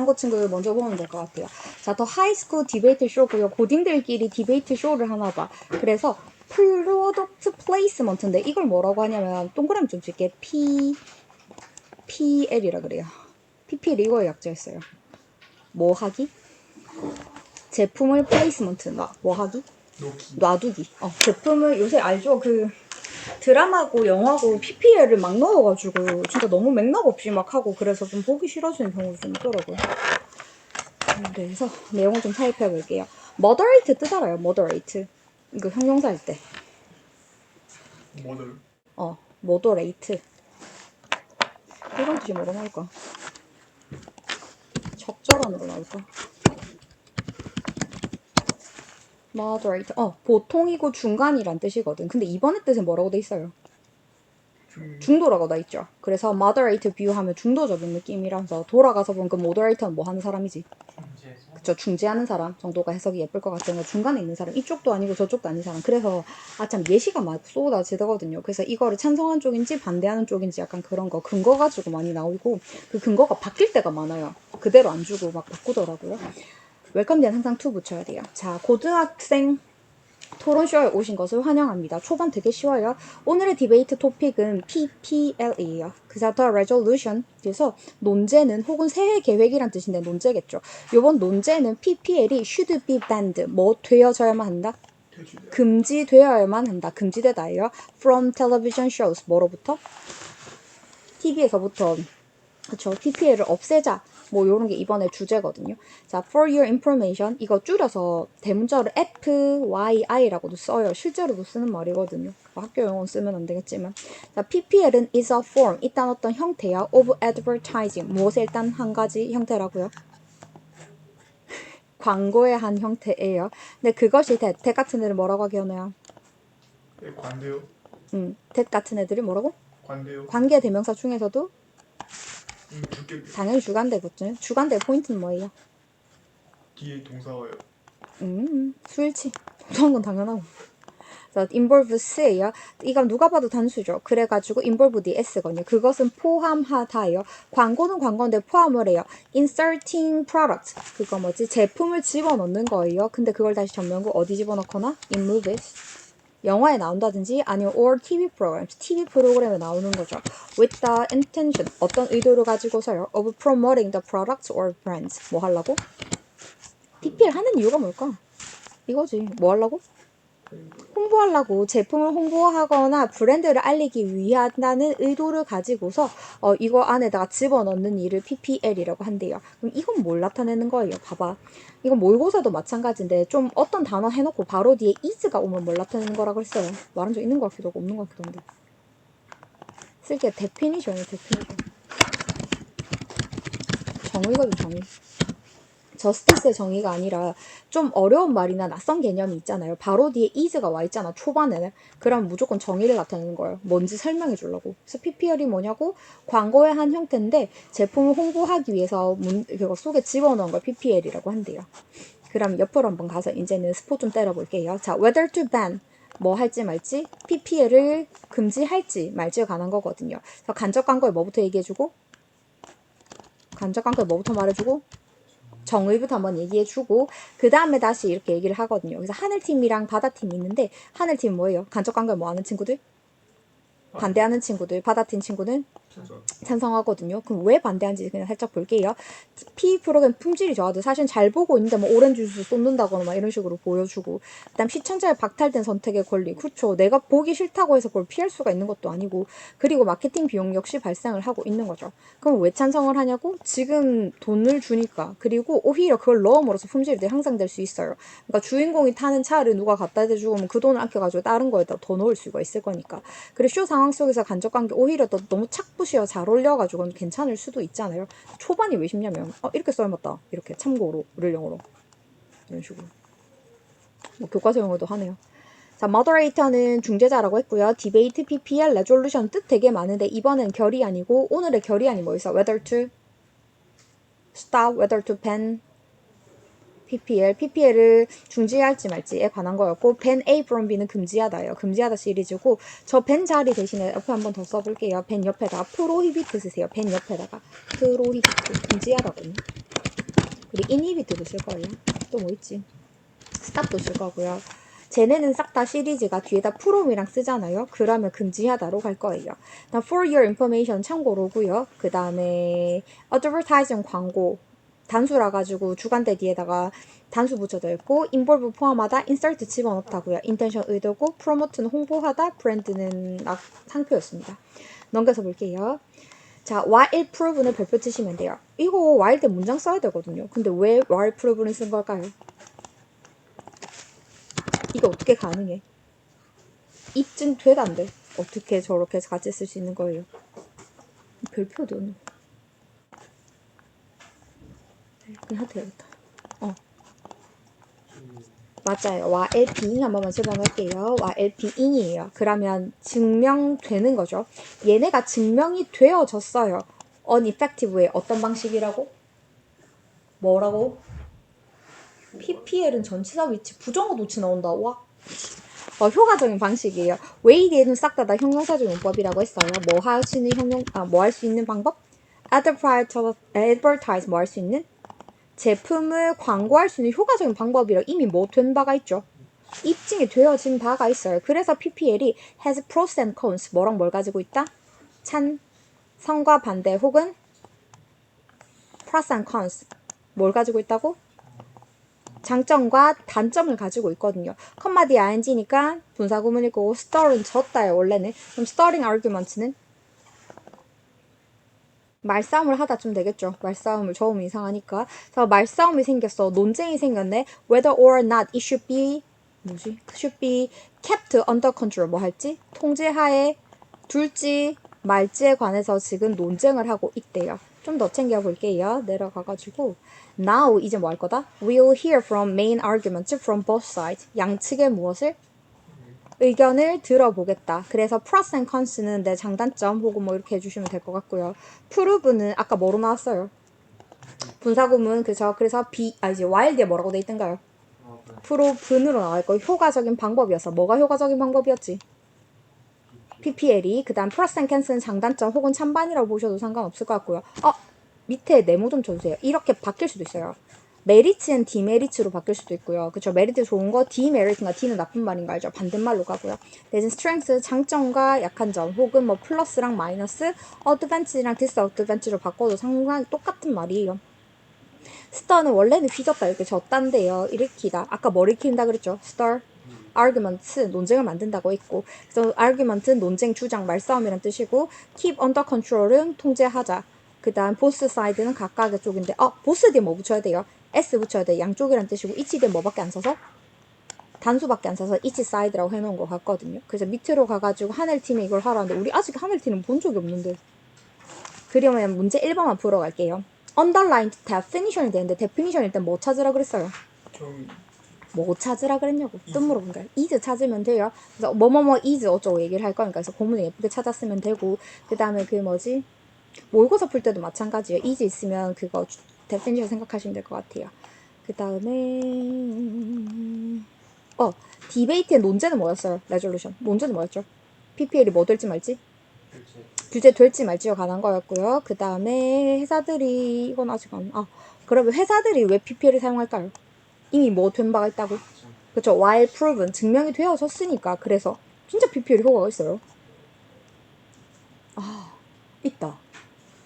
한국 친구들 먼저 보면 될 것 같아요. 자, 더 하이스쿨 디베이트 쇼고요. 고딩들끼리 디베이트 쇼를 하나 봐. 그래서 프로덕트 플레이스먼트인데 이걸 뭐라고 하냐면 동그라미 좀 칠게 P PL이라 그래요. PPL 이거의 약자였어요. 뭐 하기? 제품을 플레이스먼트 놔. 뭐 하기? 놓기 놔두기. 어, 제품을 요새 알죠? 그 드라마고 영화고 PPL을 막 넣어가지고 진짜 너무 맥락 없이 막 하고 그래서 좀 보기 싫어지는 경우도 좀 있더라고요. 그래서 내용을 좀 타입해 볼게요. moderate 뜻 알아요? moderate. 이거 형용사 할 때. 뭐를 어, moderate. 이런 뜻이 뭐로 나올까? 적절한으로 나올까? Moderate. 어, 보통이고 중간이란 뜻이거든. 근데 이번에 뜻은 뭐라고 돼 있어요? 중 중도라고 돼 있죠. 그래서 moderate view 하면 중도적인 느낌이라서 돌아가서 보면 그 moderate는 뭐 하는 사람이지? 그쵸 중재하는 사람 정도가 해석이 예쁠 것 같은 거 중간에 있는 사람 이쪽도 아니고 저쪽도 아닌 사람 그래서 아 참 예시가 막 쏟아지거든요 그래서 이거를 찬성하는 쪽인지 반대하는 쪽인지 약간 그런 거 근거 가지고 많이 나오고 그 근거가 바뀔 때가 많아요 그대로 안 주고 막 바꾸더라고요 웰컴 뒤엔 항상 to 붙여야 돼요 자 고등학생 토론쇼에 오신 것을 환영합니다. 초반 되게 쉬워요. 오늘의 디베이트 토픽은 PPL이에요. the resolution. 그래서 논제는 혹은 새해 계획이란 뜻인데 논제겠죠. 요번 논제는 PPL이 should be banned. 뭐 되어져야만 한다? 금지되어야만 한다. 금지되다예요. From television shows. 뭐로부터? TV에서부터 그쵸 PPL을 없애자. 뭐 요런 게 이번에 주제거든요. 자, for your information 이거 줄여서 대문자로 FYI라고도 써요. 실제로도 쓰는 말이거든요. 뭐 학교 용어 쓰면 안 되겠지만. 자, PPL은 is a form. 일단 어떤 형태야. of advertising. 무엇의 일단 한 가지 형태라고요. 광고의 한 형태예요. 근데 그것이 대, 대 같은 애를 뭐라고 하겠네요. 네, 관대요 음, 대 같은 애들이 뭐라고? 관대요 관계 대명사 중에서도 당연히 주관대겠죠. 주관대 포인트는 뭐예요? 뒤에 동사와요 음, 수일치. 그런 건 당연하고. 자, involve s예요. 이건 누가 봐도 단수죠. 그래가지고 involve the s거든요. 그것은 포함하다예요. 광고는 광고인데 포함을 해요. inserting product. 그거 뭐지? 제품을 집어넣는 거예요. 근데 그걸 다시 전면구 어디 집어넣거나 in movies. 영화에 나온다든지 아니면 or TV programs, TV 프로그램에 나오는 거죠. With the intention, 어떤 의도를 가지고서요. Of promoting the products or brands. 뭐 하려고? PPL 하는 이유가 뭘까? 이거지. 뭐 하려고? 홍보하려고 제품을 홍보하거나 브랜드를 알리기 위한다는 의도를 가지고서 어, 이거 안에다가 집어넣는 일을 PPL이라고 한대요. 그럼 이건 뭘 나타내는 거예요? 봐봐. 이건 모의고사도 마찬가지인데 좀 어떤 단어 해놓고 바로 뒤에 is가 오면 뭘 나타내는 거라 그랬어요. 말한 적 있는 것 같기도 하고 없는 것 같기도 한데. 쓸게 데피니션이에요. 데피니션. 정의거든 정의. 저스티스의 정의가 아니라 좀 어려운 말이나 낯선 개념이 있잖아요. 바로 뒤에 is가 와 있잖아. 초반에는. 그럼 무조건 정의를 나타내는 거예요. 뭔지 설명해 주려고. 그래서 PPL이 뭐냐고 광고의 한 형태인데 제품을 홍보하기 위해서 문, 그거 속에 집어넣은 걸 PPL이라고 한대요. 그럼 옆으로 한번 가서 이제는 스포 좀 때려볼게요. 자, whether to ban 뭐 할지 말지 PPL을 금지할지 말지에 관한 거거든요. 그래서 간접 광고에 뭐부터 얘기해주고 간접 광고에 뭐부터 말해주고 정의부터 한번 얘기해주고 그 다음에 다시 이렇게 얘기를 하거든요. 그래서 하늘팀이랑 바다팀이 있는데 하늘팀 뭐예요? 간접 광고에 뭐 하는 친구들? 반대하는 친구들, 바다팀 친구는 찬성 찬성하거든요. 그럼 왜 반대하는지 그냥 살짝 볼게요. P 프로그램 품질이 좋아도 사실 잘 보고 있는데 뭐 오렌지 주스 쏟는다거나 막 이런 식으로 보여주고 그다음 시청자의 박탈된 선택의 권리 그렇죠. 내가 보기 싫다고 해서 그걸 피할 수가 있는 것도 아니고 그리고 마케팅 비용 역시 발생을 하고 있는 거죠. 그럼 왜 찬성을 하냐고? 지금 돈을 주니까 그리고 오히려 그걸 넣음으로써 품질이 향상될 수 있어요. 그러니까 주인공이 타는 차를 누가 갖다 대주고 그럼 그 돈을 아껴가지고 다른 거에다 더 넣을 수가 있을 거니까. 그리고 쇼 상황 속에서 간접 관계 오히려 더 너무 착 붙이어 잘 어울려가지고 괜찮을 수도 있잖아요. 초반이 왜 쉽냐면 어, 이렇게 썰었다 이렇게 참고로 룰령으로 이런 식으로 뭐 교과서용어도 하네요. 자, moderator는 중재자라고 했고요. debate, PPL, resolution 뜻 되게 많은데 이번엔 결이 아니고 오늘의 결의안이 뭐 있어? whether to stop, whether to ban, PPL, PPL을 중지할지 말지에 관한 거였고 ban A from B는 금지하다예요. 금지하다 시리즈고 저 ban 자리 대신에 옆에 한번 더 써볼게요. ban 옆에다가 prohibit 쓰세요. ban 옆에다가 prohibit 금지하다거든요. 우리 inhibit도 쓸 거예요. 또 뭐 있지? stop도 쓸 거고요. 쟤네는 싹 다 시리즈가 뒤에다 프롬이랑 쓰잖아요. 그러면 금지하다로 갈 거예요. for your information 참고로고요. 그 다음에 advertising 광고 단수라 가지고 주간대 뒤에다가 단수 붙여져 있고 involve 포함하다 insert 집어넣다고요. intention 의도고 promote는 홍보하다 brand는 악- 상표였습니다. 넘겨서 볼게요. 자, while proven을 별표 치시면 돼요. 이거 while 때 문장 써야 되거든요. 근데 왜 while proven을 쓴 걸까요? 이거 어떻게 가능해? 입증 되단데 어떻게 저렇게 같이 쓸 수 있는 거예요? 별표도 없네. 그냥 해도 되겠다. 어. 맞아요. while being 한 번만 설명할게요. while being이에요. 그러면 증명되는 거죠. 얘네가 증명이 되어졌어요. uneffective의 어떤 방식이라고? 뭐라고? PPL은 전치사 위치 부정어 도치 나온다. 와. 어, 효과적인 방식이에요. 웨이드에는 싹 다 다 형용사적 용법이라고 했어요. 뭐 할 수 있는 형용 아, 뭐 할 수 있는 방법? advertise advertise 뭐 할 수 있는 제품을 광고할 수 있는 효과적인 방법이라 이미 뭐 된 바가 있죠. 입증이 되어진 바가 있어요. 그래서 PPL이 has pros and cons 뭐랑 뭘 가지고 있다? 찬, 성과 반대 혹은 pros and cons 뭘 가지고 있다고? 장점과 단점을 가지고 있거든요. 컴마 디 ing니까 분사 구문일 거고 star은 졌다요 원래는. 그럼 starting argument는 말싸움을 하다 좀 되겠죠. 말싸움을 저으면 이상하니까. 그래서 말싸움이 생겼어. 논쟁이 생겼네. Whether or not it should be 뭐지? Should be kept under control. 뭐 할지? 통제하에 둘지 말지에 관해서 지금 논쟁을 하고 있대요. 좀 더 챙겨 볼게요. 내려가 가지고 now 이제 뭐 할 거다? We'll hear from main arguments from both sides. 양측의 무엇을? 의견을 들어보겠다. 그래서 pros and cons는 내 장단점 혹은 뭐 이렇게 해주시면 될 것 같고요. prove는 아까 뭐로 나왔어요? 분사구문 그죠? 그래서 be 아 이제 뒤에 뭐라고 돼 있던가요? prove는으로 나와 있고 효과적인 방법이어서 뭐가 효과적인 방법이었지? PPL이 그 다음 pros and cons는 장단점 혹은 찬반이라고 보셔도 상관없을 것 같고요. 어 밑에 네모 좀 쳐주세요. 이렇게 바뀔 수도 있어요. 메리츠는 디메리츠로 바뀔 수도 있고요. 그쵸? 메리트 좋은 거, 디메리트인가, 디는 나쁜 말인 거 알죠? 반대말로 가고요. 내진 스트렝스, 장점과 약한 점, 혹은 뭐 플러스랑 마이너스, 어드밴치랑 디스어드밴치로 바꿔도 상당히 똑같은 말이에요. 스터는 원래는 휘졌다 이렇게 졌단데요. 일으키다. 아까 뭐 일으킨다 그랬죠? 스터. argument 논쟁을 만든다고 했고 그래서 argument는 논쟁 주장 말싸움이란 뜻이고 keep under control은 통제하자 그 다음 both side는 각각의 쪽인데 어 both 뒤에 뭐 붙여야 돼요 s 붙여야 돼. 양쪽이란 뜻이고 each 뒤에 뭐밖에 안 써서? 단수밖에 안 써서 each side라고 해놓은 것 같거든요. 그래서 밑으로 가가지고 하늘팀이 이걸 하라는데 우리 아직 하늘팀은 본 적이 없는데. 그러면 문제 1번만 풀어 갈게요. Underline definition이 되는데 definition 일단 뭐 찾으라 그랬어요? 좀 뭐 찾으라 그랬냐고. 뜻 물어보니까 is 찾으면 돼요. 그래서 뭐뭐뭐 is 어쩌고 얘기를 할 거니까 그래서 고문을 예쁘게 찾았으면 되고. 그 다음에 그 뭐지? 모의고사 풀 때도 마찬가지예요. is 있으면 그거 definition 생각하시면 될 것 같아요. 그 다음에 어 디베이트의 논제는 뭐였어요? 레졸루션 논제는 뭐였죠? PPL이 뭐 될지 말지 규제 될지 말지에 관한 거였고요. 그 다음에 회사들이 이건 아직 안 아 그러면 회사들이 왜 PPL을 사용할까요? 이미 뭐 된 바가 있다고? 그쵸 while proven 증명이 되어졌으니까 그래서 진짜 PPL 효과가 있어요. 아 있다.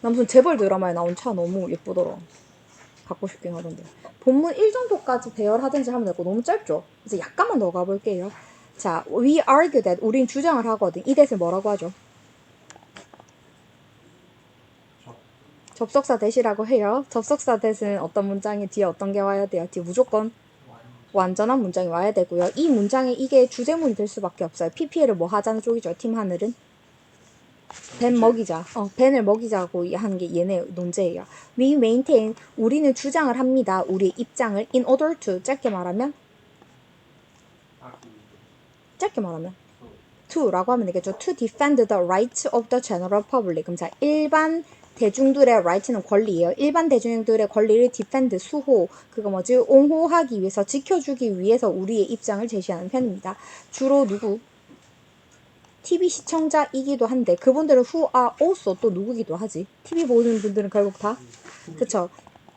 나 무슨 재벌 드라마에 나온 차 너무 예쁘더라. 갖고 싶긴 하던데. 본문 1 정도까지 배열하든지 하면 되고 너무 짧죠? 그래서 약간만 더 가볼게요. 자, we argue that 우린 주장을 하거든. 이 대을 뭐라고 하죠? 접속사 대시라고 해요. 접속사 대는 어떤 문장에 뒤에 어떤 게 와야 돼요? 뒤에 무조건 완전한 문장이 와야 되고요. 이 문장에 이게 주제문이 될 수밖에 없어요. PPL을 뭐 하자는 쪽이죠. 팀 하늘은 벤 먹이자. 어, 벤을 먹이자고 하는 게 얘네 논제예요. We maintain 우리는 주장을 합니다. 우리의 입장을 in order to 짧게 말하면 짧게 말하면 to라고 하면 되겠죠. To defend the rights of the general public. 그럼 자 일반 대중들의 right는 권리예요. 일반 대중들의 권리를 defend 수호 그거 뭐지 옹호하기 위해서 지켜주기 위해서 우리의 입장을 제시하는 편입니다. 주로 누구? TV 시청자이기도 한데 그분들은 who are also 또 누구기도 하지. TV 보는 분들은 결국 다 그쵸.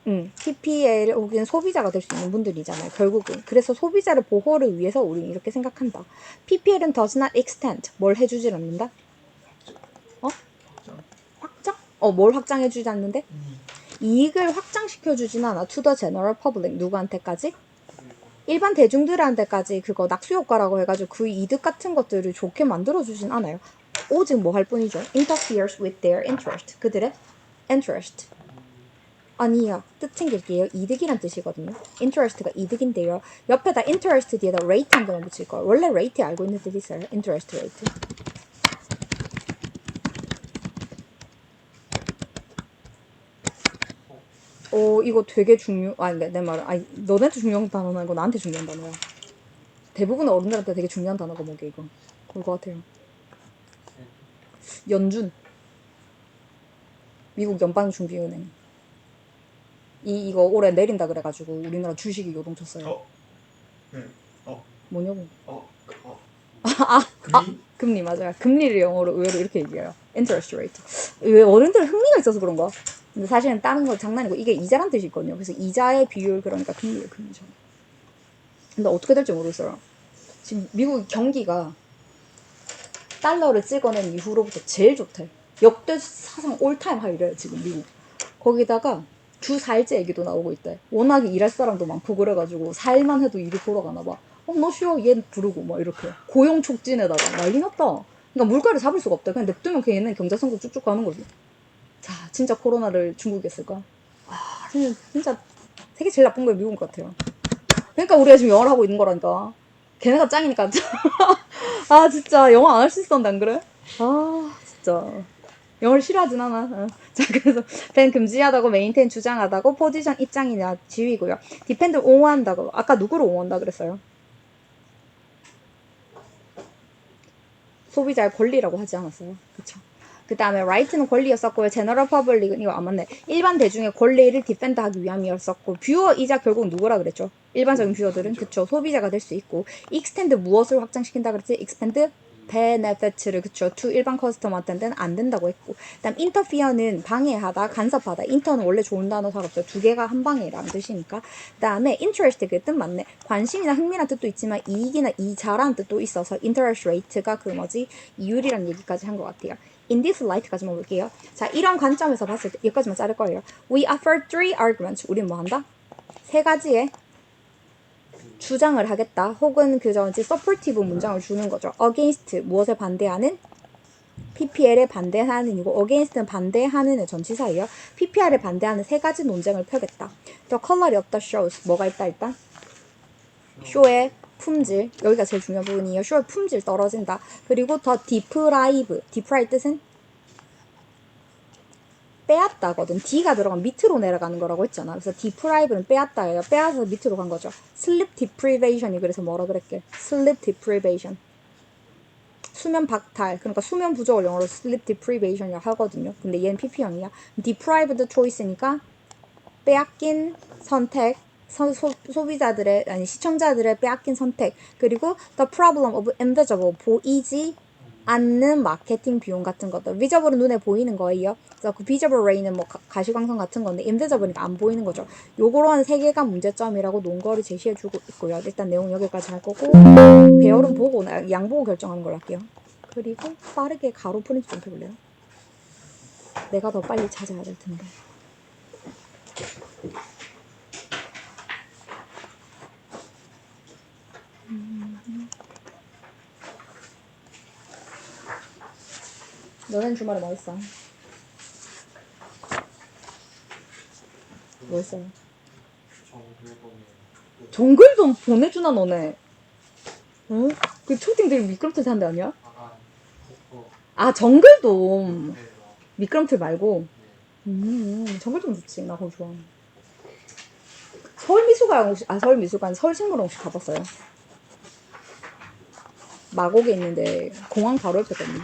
음, PPL 혹은 소비자가 될 수 있는 분들이잖아요. 결국은. 그래서 소비자를 보호를 위해서 우리는 이렇게 생각한다. PPL은 does not extend. 뭘 해주질 않는다? 확장. 확장? 어, 뭘 확장해주지 않는데? 이 이익을 확장시켜주진 않아. to the general public. 누구한테까지? 일반 대중들한테까지 그거 낙수효과라고 해가지고 그 이득 같은 것들을 좋게 만들어주진 않아요. 오직 뭐 할 뿐이죠. interferes with their interest. 그들의 interest. 아니야. 뜻 챙길게요. 이득이란 뜻이거든요. interest가 이득인데요. 옆에다 interest 뒤에다 rate 한 개만 붙일 거예요. 원래 rate 알고 있는 뜻 있어요. interest rate. 어, 이거 되게 중요, 아니, 내, 내 말은, 아니, 너네한테 중요한 단어는 아니고 나한테 중요한 단어야. 대부분 어른들한테 되게 중요한 단어가 뭐게, 이거. 그럴 것 같아요. 연준. 미국 연방준비은행. 이, 이거 올해 내린다 그래가지고 우리나라 주식이 요동쳤어요. 어. 네. 어. 뭐냐고. 어. 어. 아, 금리? 금리 맞아요. 금리를 영어로 의외로 이렇게 얘기해요. interest rate. 왜 어른들 흥미가 있어서 그런가? 근데 사실은 다른 거 장난이고 이게 이자란 뜻이 있거든요. 그래서 이자의 비율 그러니까 금리의 금리죠. 근데 어떻게 될지 모르겠어요. 지금 미국 경기가 달러를 찍어낸 이후로부터 제일 좋대. 역대 사상 올타임 하이래요 지금 미국. 거기다가 주 4일째 얘기도 나오고 있대. 워낙에 일할 사람도 많고 그래가지고 4일만 해도 일이 돌아가나 봐. 어, 너 쉬어. 얘 부르고 막 이렇게. 고용 촉진에다가 난리 났다. 그러니까 물가를 잡을 수가 없다. 그냥 냅두면 걔는 경제 성장 쭉쭉 가는 거지. 자, 진짜 코로나를 중국에 쓸까? 아, 진짜, 세계 제일 나쁜 게 미국인 것 같아요. 그러니까 우리가 지금 영어를 하고 있는 거라니까. 걔네가 짱이니까. 아, 진짜 영어 안 할 수 있었는데 안 그래? 아, 진짜. 영어를 싫어하진 않아. 어. 자, 그래서 밴 금지하다고 메인테인 주장하다고 포지션 입장이냐 지위고요. 디펜드 옹호한다고. 아까 누구를 옹호한다 그랬어요? 소비자의 권리라고 하지 않았어요. 그쵸? 그 다음에 right는 권리였었고요. general public은 이거 안 맞네. 일반 대중의 권리를 디펜드하기 위함이었었고 뷰어이자 결국 누구라 그랬죠? 일반적인 뷰어들은. 그쵸. 소비자가 될 수 있고 extend 무엇을 확장시킨다 그랬지? expand benefit를 그쵸. to 일반 커스터머한테는 안 된다고 했고 그다음 interfere는 방해하다 간섭하다. inter는 원래 좋은 단어 살없어요 두 개가 한 방해라는 뜻이니까. 그다음에 interest 그 뜻 맞네. 관심이나 흥미란 뜻도 있지만 이익이나 이자라는 뜻도 있어서 interest rate가 그 뭐지? 이율이라는 얘기까지 한 것 같아요 in this light까지만 볼게요 자 이런 관점에서 봤을 때 여기까지만 자를 거예요 we offer three arguments 우린 뭐 한다 세 가지의 주장을 하겠다. 혹은 그저 이제 supportive 문장을 주는 거죠. against 무엇에 반대하는 PPL에 반대하는 이고 against는 반대하는의 전치사예요. PPR에 반대하는 세 가지 논쟁을 펴겠다. The color이 없다 shows 뭐가 있다 일단 쇼의 품질 여기가 제일 중요한 부분이에요. 쇼의 품질 떨어진다. 그리고 더 deprive deprive 뜻은 빼앗다거든. D가 들어가면 밑으로 내려가는 거라고 했잖아. 그래서 deprive는 빼앗다예요. 빼앗아서 밑으로 간 거죠. sleep deprivation이 그래서 뭐라 그랬게? sleep deprivation. 수면 박탈. 그러니까 수면 부족을 영어로 sleep deprivation이라고 하거든요. 근데 얘는 PP형이야. deprived choice니까 빼앗긴 선택. 소, 소, 소 비자들의 아니 시청자들의 빼앗긴 선택 그리고 the problem of invisible 보이지 않는 마케팅 비용 같은 것들. visible은 눈에 보이는 거예요. 그래서 그 visible ray는 뭐 가- 가시광선 같은 건데 invisible니까 안 보이는 거죠. 요거런 세 개가 문제점이라고 논거를 제시해주고 있고요. 일단 내용 여기까지 할 거고 배열은 보고 나- 양 보고 결정하는 걸로 할게요. 그리고 빠르게 가로 프린트 좀 해볼래요? 내가 더 빨리 찾아야 될 텐데. 너넨 주말에 뭐 했어? 뭐 했어요? 정글도 보내주나 너네? 어? 그 초딩들 미끄럼틀 타는 데 아니야? 아 정글돔 미끄럼틀 말고 음 정글돔 좋지 나 그거 좋아 서울미술관 혹시 아 서울미술관 서울식물원 혹시 가봤어요? 마곡에 있는데 공항 바로 옆에 있거든요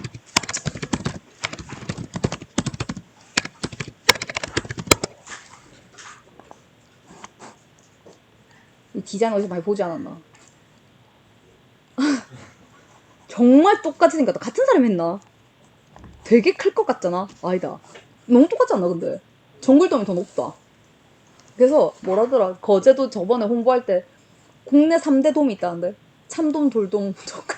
이 디자인 어디서 많이 보지 않았나? 정말 똑같이 생겼다. 같은 사람이 했나? 되게 클 것 같잖아. 아니다. 너무 똑같지 않나 근데? 정글돔이 더 높다. 그래서 뭐라더라 거제도 저번에 홍보할 때 국내 3대 돔이 있다는데 참돔, 돌돔, 적금돔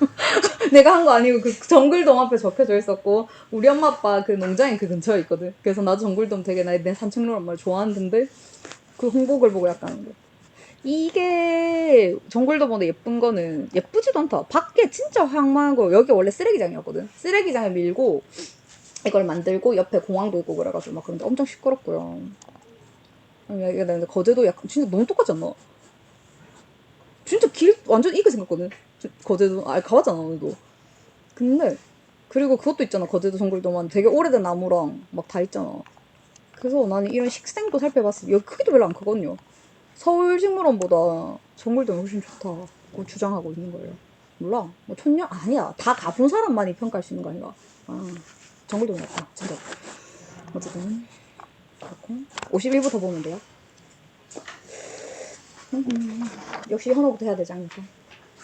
내가 한 거 아니고 그 정글돔 앞에 적혀져 있었고 우리 엄마 아빠 그 농장이 그 근처에 있거든 그래서 나도 정글돔 되게 나- 내 산책로란 말 좋아하는데 그 홍보글 보고 약간 이게 정글돔보다 예쁜 거는 예쁘지도 않다 밖에 진짜 황망하고 여기 원래 쓰레기장이었거든 쓰레기장에 밀고 이걸 만들고 옆에 공항도 있고 그래가지고 막 그런데 엄청 시끄럽고요. 아니, 이게 근데 거제도 약간 진짜 너무 똑같지 않나? 진짜 길 완전 이게 생겼거든. 저- 거제도 아 가봤잖아 오늘도. 근데 그리고 그것도 있잖아 거제도 정글도만 되게 오래된 나무랑 막 다 있잖아. 그래서 나는 이런 식생도 살펴봤을 때 여기 크기도 별로 안 크거든요. 서울 식물원보다 정글도는 훨씬 좋다고 주장하고 있는 거예요. 몰라. 뭐 천년 아니야. 다 가본 사람만이 평가할 수 있는 거 아닌가? 아. 정글도 났다 진짜 어쨌든 그렇고 51부터 보면 돼요 음, 역시 현호부터 해야 되지 않을까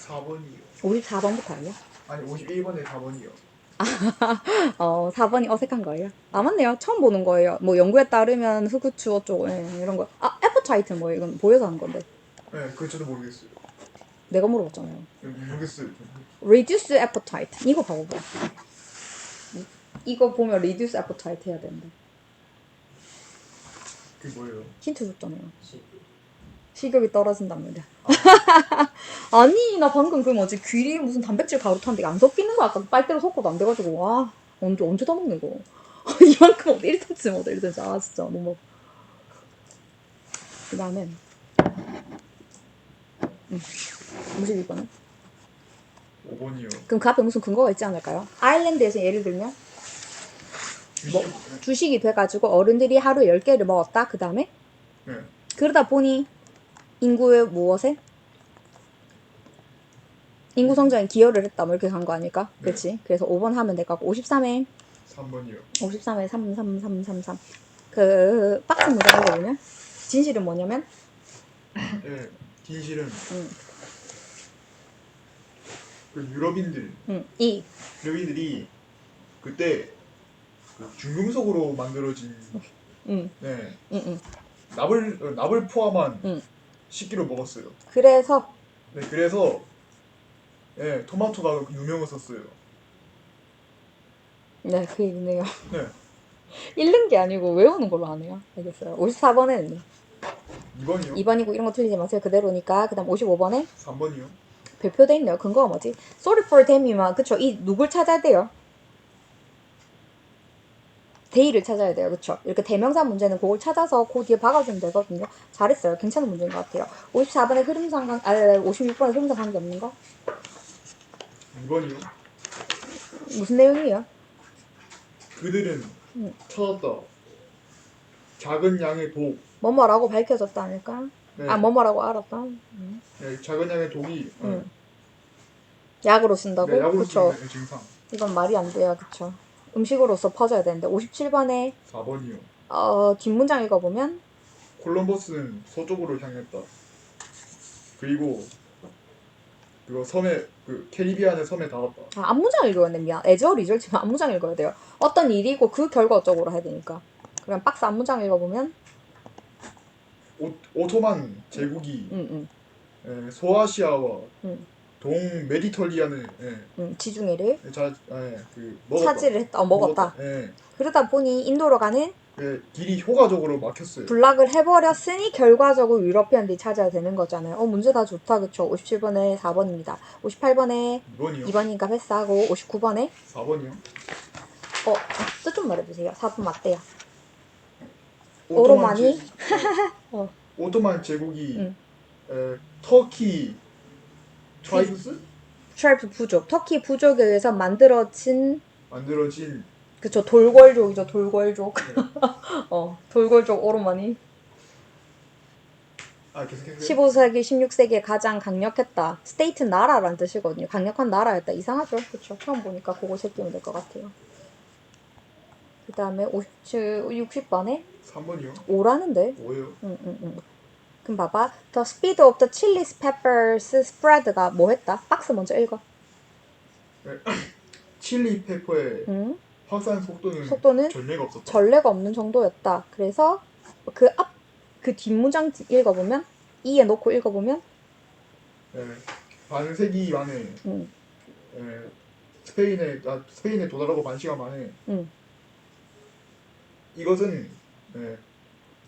4번이요. 54번부터 할래요? 아니 51번에 4번이요. 어 4번이 어색한 거예요 아 맞네요 처음 보는 거예요 뭐 연구에 따르면 흑우추 어쩌고 예, 이런 거아 애프타이트 뭐예요 이건 보여서 하는 건데 네, 그거 저도 모르겠어요. 내가 물어봤잖아요 모르겠어요. reduce appetite 이거 봐봐봐 이- 이거 보면 reduce appetite 해야 되는데 그게 뭐예요? 힌트 줬잖아요 식욕이 떨어진답니다. 아니 나 방금 그 뭐지 귀리 무슨 단백질 가루 탔는데 안 섞이는 거 아까 빨대로 섞어도 안 돼가지고 와 언제 언제 다 먹는 거 이만큼 먹 1톤치 먹어 1톤치 아 진짜 너무 그 다음에 음. 52번은 5번이요. 그럼 그 앞에 무슨 근거가 있지 않을까요? 아일랜드에서 예를 들면 뭐? 주식. 주식이 돼가지고 어른들이 하루에 10개를 먹었다 그 다음에 네. 그러다 보니 인구의 무엇에? 인구 성장에 기여를 했다 뭐 이렇게 간 거 아닐까? 네. 그렇지? 그래서 5번 하면 될 것 같고 53회 3번이요. 53회 3 3 3 3 3. 그 박스 문제 읽어보면 진실은 뭐냐면 네. 진실은 음, 그 유럽인들, 음, 이 유럽인들이 그때 그 중금속으로 만들어진 음, 네 음, 음. 납을 어, 납을 포함한 음. 식기로 먹었어요. 그래서 네 그래서 네 토마토가 유명했었어요. 네, 그 있네요. 네 읽는 게 아니고 외우는 걸로 하네요. 알겠어요. 54번에는 2번이요. 2번이고 이런 거 틀리지 마세요. 그대로니까. 그 다음 55번에 3번이요. 별표돼 있네요. 근거가 뭐지? Sorry for them이면 그쵸? 이 누굴 찾아야 돼요? 데이를 찾아야 돼요. 그쵸? 이렇게 대명사 문제는 그걸 찾아서 그 뒤에 박아주면 되거든요. 잘했어요. 괜찮은 문제인 것 같아요. 54번에 흐름상 관, 아, 56번에 흐름상 관계 없는 거? 2번이요. 무슨 내용이에요? 그들은 음. 찾았다. 작은 양의 독. 뭐뭐라고 밝혀졌다 아닐까? 네. 아, 뭐뭐라고 알았다. 음. 네, 작은 양의 독이 어, 음. 약으로 쓴다고? 네, 약으로 그쵸? 쓰는 증상. 이건 말이 안 돼요. 그쵸? 음식으로서 퍼져야 되는데 57번에 4번이요. 어, 뒷문장 읽어보면 콜럼버스는 서쪽으로 향했다. 그리고 그거 섬에 그 캐리비안의 섬에 닿았다. 아, 앞문장 읽어야 돼. 미안. 애저 리절트면 앞문장 읽어야 돼요. 어떤 일이고 그 결과 어쩌고로 해야 되니까. 그럼 박스 앞문장 읽어보면 오, 오토만 제국이 음, 음, 에, 소아시아와 음. 동 메디터리안을 예, 음, 지중해를 자, 예, 그 먹었다. 차지를 했다. 어, 먹었다. 예, 그러다 보니 인도로 가는 예, 길이 효과적으로 막혔어요. 블락을 해버렸으니 결과적으로 유러피안들이 찾아야 되는 거잖아요. 어, 문제 다 좋다. 그쵸? 57번에 4번입니다. 58번에 2번이요. 2번이니까 패스하고 59번에 4번이요. 어, 뜻 좀 말해주세요. 4번 맞대요. 오토만이? 어. 오토만 제국이 응. 에, 터키 트라이브스? 트라이프 부족. 터키 부족에 의해서 만들어진 만들어진 그쵸 돌궐족이죠 돌궐족. 네. 어 돌궐족 오로마니. 아 계속해서. 15세기 16세기에 가장 강력했다. 스테이트 나라라는 뜻이거든요. 강력한 나라였다. 이상하죠? 그쵸? 처음 보니까 그거 새끼면 될 것 같아요. 그 다음에 50, 60번에? 3번이요. 5라는데? 뭐예요? 응, 응, 응. 그럼 봐봐 The speed of the chili peppers spread가 뭐 했다? 박스 먼저 읽어 칠리 페퍼의 응? 확산 속도는 속도는 전례가 없었다. 전례가 없는 정도였다. 그래서 그 앞 그 뒷문장 읽어보면 이에 놓고 읽어보면 예, 반세기 만에 음, 예, 스페인에 아, 스페인에 도달하고 반 시간 만에 음. 이것은 예,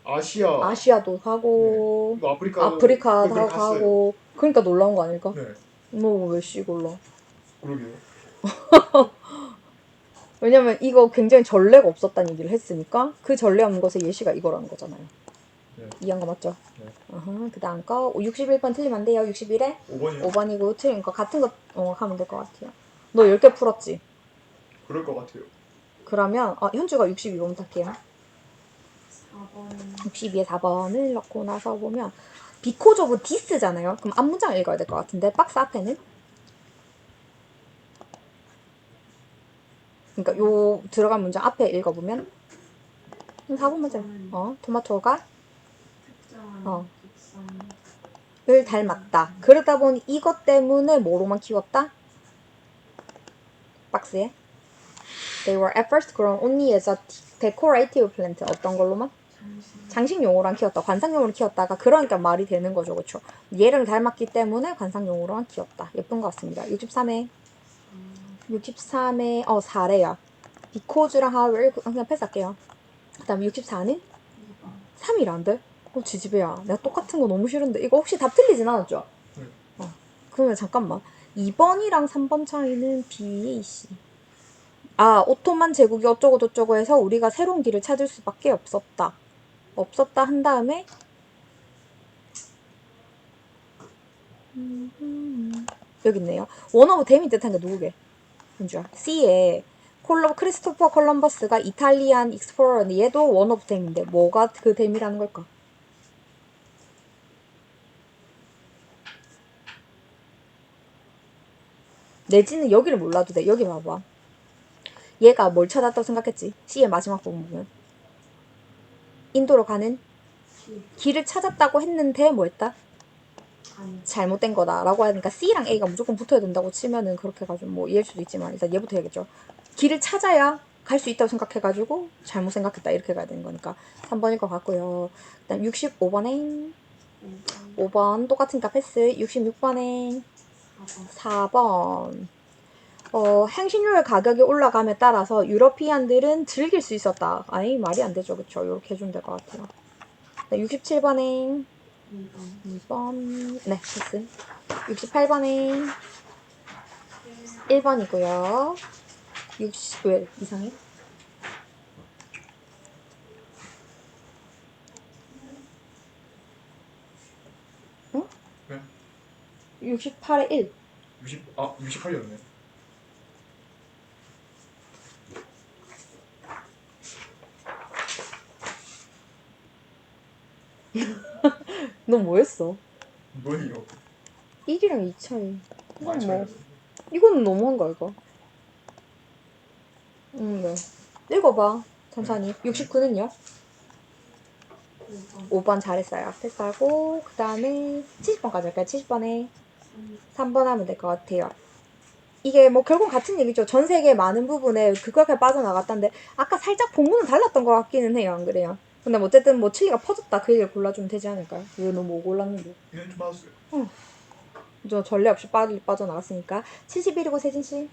아시아 아시아도 가고 뭐 아프리카 아프리카도. 가고 그러니까 놀라운 거 아닐까? 네, 뭐왜 씨골라 그러게요. 왜냐면 이거 굉장히 전례가 없었다는 얘기를 했으니까 그 전례 없는 것의 예시가 이거라는 거잖아요. 네. 이해한 거 맞죠? 네. 어허, 그 다음 거 61번 틀리면 안 돼요. 61에 5번이요. 5번이고 틀린 거 같은 거 어, 하면 될 것 같아요. 너 10개 풀었지? 그럴 것 같아요. 그러면 어, 현주가 62번 할게요. 4번 62에 4번을 넣고 나서 보면 because of this잖아요. 그럼 앞문장 읽어야 될 것 같은데 박스 앞에는 그러니까 요 들어간 문장 앞에 읽어보면 4번 맞아요. 어 토마토가 어. 을 닮았다. 그러다 보니 이것 때문에 뭐로만 키웠다? 박스에 They were at first grown only as a decorative plant. 어떤 걸로만? 장식용으로만 키웠다. 관상용으로 키웠다가 그러니까 말이 되는 거죠. 그렇죠? 얘를 닮았기 때문에 관상용으로만 키웠다. 예쁜 것 같습니다. 63회 63회 어 4래야. because랑 however 그냥 패스할게요. 그 다음에 64는 2번 3이란데? 어 지지배야. 내가 똑같은 거 너무 싫은데 이거 혹시 답 틀리진 않았죠? 네. 어. 그러면 잠깐만. 2번이랑 3번 차이는 B, C. 아, 오토만 제국이 어쩌고 저쩌고 해서 우리가 새로운 길을 찾을 수밖에 없었다. 없었다 한 다음에 음, 여기 있네요. 원 오브 댐이 뜻한 게 누구게? 현주야. C에 콜럼 크리스토퍼 콜럼버스가 이탈리안 익스플로러인데 얘도 원 오브 댐인데 뭐가 그 댐이라는 걸까? 내지는 여기를 몰라도 돼. 여기 봐봐. 얘가 뭘 찾았다고 생각했지? C의 마지막 부분 보면. 인도로 가는 길 길을 찾았다고 했는데 뭐 했다? 아니 잘못된 거다라고 하니까 C랑 A가 무조건 붙어야 된다고 치면은 그렇게 해가지고 뭐 이해할 수도 있지만 일단 얘부터 해야겠죠. 길을 찾아야 갈 수 있다고 생각해가지고 잘못 생각했다 이렇게 가야 되는 거니까 3번일 것 같고요. 그다음 65번에 5번 5번 똑같으니까 패스 66번에 4번 4번 어, 향신료의 가격이 올라감에 따라서 유러피안들은 즐길 수 있었다. 아니 말이 안 되죠, 그쵸? 이렇게 해주면 될 것 같아요. 네, 67번에 2번 2번 네 패스 68번에 1번이고요 60, 왜 이상해? 응? 네. 68에 1 60, 아 68이었네. 너 뭐했어? 뭐예요? 1이랑 2 차이 이건 많이 뭐 차이났어요. 이거는 너무한 거 이거 음, 네 읽어봐 천천히 69는요? 5번 5번 잘했어요. 패스하고 그 다음에 70번까지 할까요? 70번에 3번 하면 될 것 같아요. 이게 뭐 결국 같은 얘기죠. 전 세계 많은 부분에 그렇게 빠져나갔다는데 아까 살짝 본문은 달랐던 것 같기는 해요. 안 그래요? 근데 뭐 어쨌든 뭐 칠리가 퍼졌다 그 얘기를 골라주면 되지 않을까요? 왜 너무 못 골랐는데? 그냥 좀 받았어요. 저 전례 없이 빨리 빠져나갔으니까 71이고 세진 씨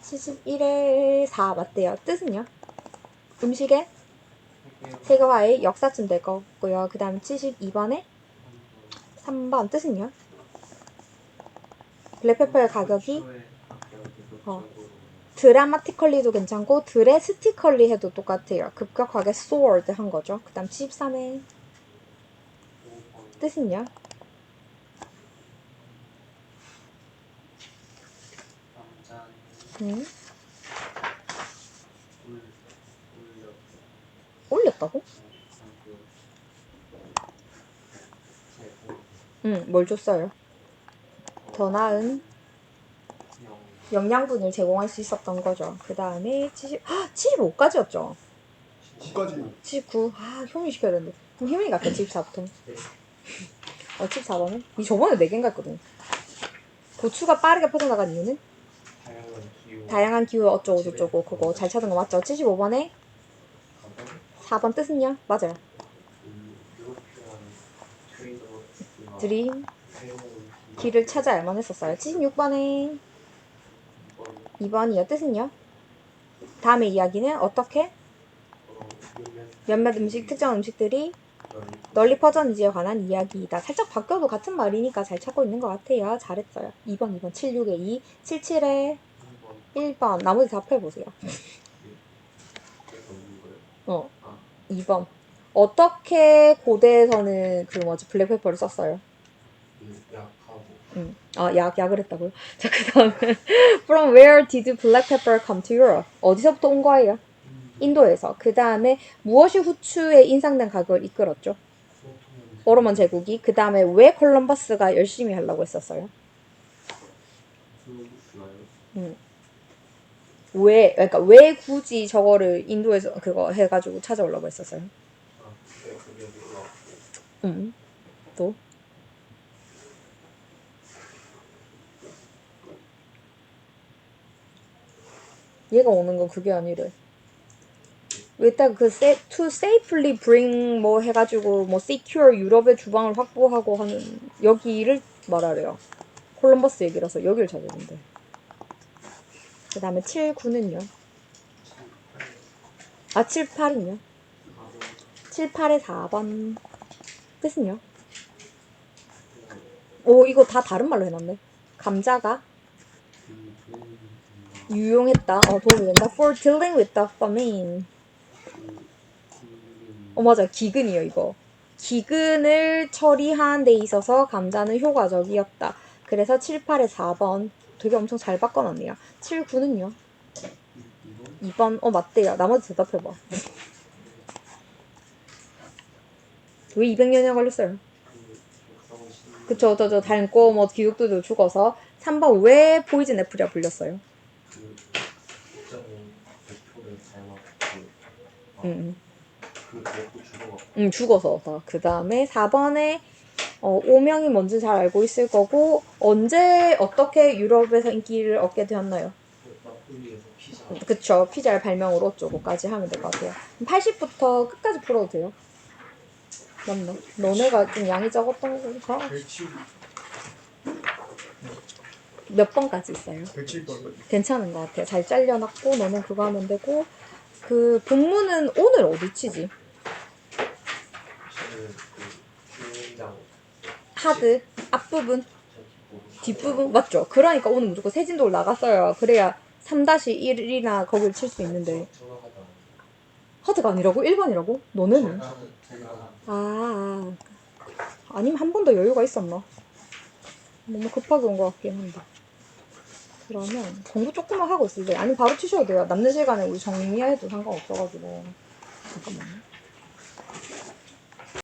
71에 4 맞대요. 뜻은요? 음식의 세계화의 역사쯤 될 거고요. 그 다음 72번에 3번 뜻은요? 블랙페퍼의 가격이 어. 드라마티컬리도 괜찮고 드레스티컬리 해도 똑같아요. 급격하게 soared 한 거죠. 그 다음 73회 뜻은요? 음, 올렸다고? 응, 뭘 줬어요? 더 나은 영양분을 제공할 수 있었던 거죠. 그 다음에 70, 아, 75까지였죠. 9까지. 79. 아, 효민 시켜야 되는데. 그럼 효민이 갈까, 74부터. 어, 74번은? 이 저번에 4개인가 했거든. 고추가 빠르게 퍼져나간 이유는? 다양한 기후. 어쩌고저쩌고 그거 잘 찾은 거 맞죠? 75번에 4번 뜻은요? 맞아요. 드림. 길을 찾아 알만 했었어요. 76번에 2번이요. 뜻은요? 다음의 이야기는 어떻게 몇몇 음식, 특정 음식들이 널리 퍼졌는지에 관한 이야기이다. 살짝 바뀌어도 같은 말이니까 잘 찾고 있는 것 같아요. 잘했어요. 2번, 2번, 76에 2, 77에 1번. 나머지 답해보세요. 어, 2번. 어떻게 고대에서는 그 뭐지 블랙페퍼를 썼어요? 약하고 음. 아, 약, 약을 했다고요? 자, 그 다음에 From where did black pepper come to Europe? 어디서부터 온 거예요? 인도에서. 그 다음에 무엇이 후추의 인상된 가격을 이끌었죠? 오로몬 제국이. 그 다음에 왜 콜럼버스가 열심히 하려고 했었어요? 왜, 그러니까 왜 굳이 저거를 인도에서 그거 해가지고 찾아오려고 했었어요? 음. 또? 얘가 오는 건 그게 아니래. 일단 그 sa- to safely bring 뭐 해가지고 뭐 secure 유럽의 주방을 확보하고 하는 여기를 말하래요. 콜럼버스 얘기라서 여기를 된대. 그 다음에 7, 9는요? 아, 7, 8은요? 7, 8에 4번. 뜻은요? 오, 이거 다 다른 말로 해놨네. 감자가 유용했다. 어, 도움이 된다. For dealing with the famine. 어, 맞아. 기근이요, 이거. 기근을 처리한 데 있어서 감자는 효과적이었다. 그래서 7, 8에 4번. 되게 엄청 잘 바꿔놨네요. 7, 9는요? 2번. 어, 맞대요. 나머지 대답해봐. 왜 200년이나 걸렸어요? 그쵸, 저, 저, 닮고, 뭐, 귀족들도 죽어서. 3번, 왜 포이즌 애플이라 불렸어요? 그 국장님 대표를 닮았고 응, 그 먹고 죽어갖고 응, 죽어서. 그 다음에 4번에, 어, 오명이 뭔지 잘 알고 있을 거고, 언제, 어떻게 유럽에서 인기를 얻게 되었나요? 피자 그쵸, 피자의 발명으로 어쩌고까지 하면 될 것 같아요. 80부터 끝까지 풀어도 돼요? 맞나? 너네가 좀 양이 적었던 거, 107, 몇 번까지 있어요? 107번. 괜찮은 것 같아요. 잘 잘려놨고 너는 그거 하면 되고 그 본문은 오늘 어디 치지? 하드 앞부분 뒷부분 맞죠? 그러니까 오늘 무조건 세진도를 나갔어요. 그래야 3-1이나 거기를 칠 수 있는데 하드가 아니라고? 1번이라고? 너네는? 제가 제가 아 아니면 한 번 더 여유가 있었나? 너무 급하게 온 것 같긴 한데 그러면 공부 조금만 하고 있을래 아니면 바로 치셔도 돼요. 남는 시간에 우리 정리해도 상관없어가지고. 잠깐만요